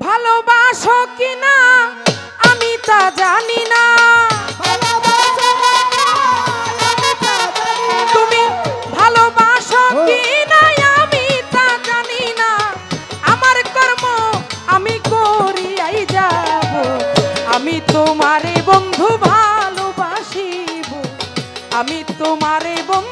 ভালোবাসো কিনা আমি তা জানি না। আমি তা জানি না। আমার কর্ম আমি আমি তোমারে বন্ধু ভালোবাসিব। আমি তোমারে বন্ধু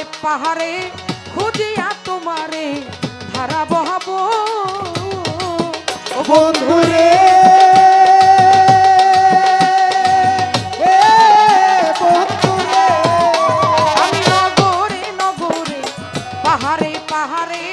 পাহাড়ে পাহাড়ে খুঁজিয়া তোমারে ধারা বহাবো। বন্ধুরে পাহাড়ে পাহাড়ে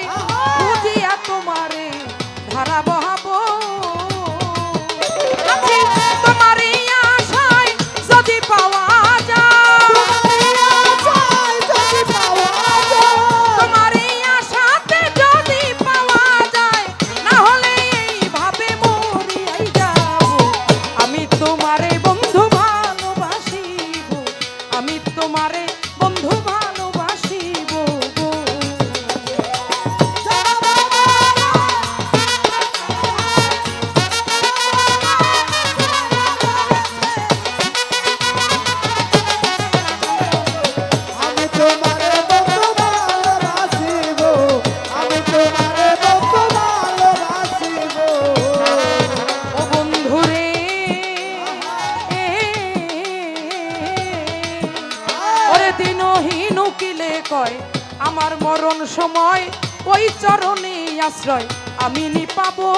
আমার মরণ সময় ওই চরণে আশ্রয় আমি নি পাবো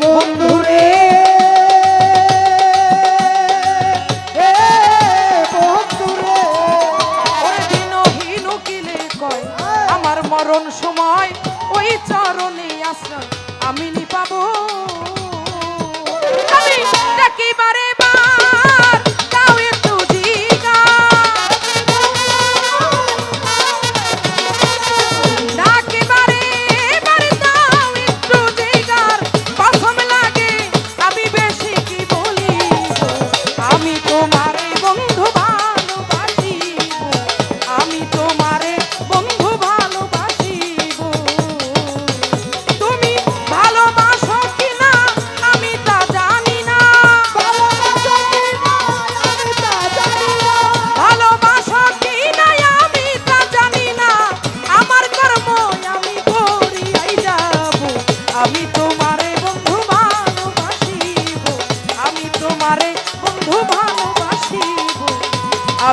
বন্ধুরে!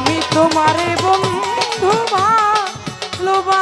আমি তোমারে বন্ধু ভালোবাসিব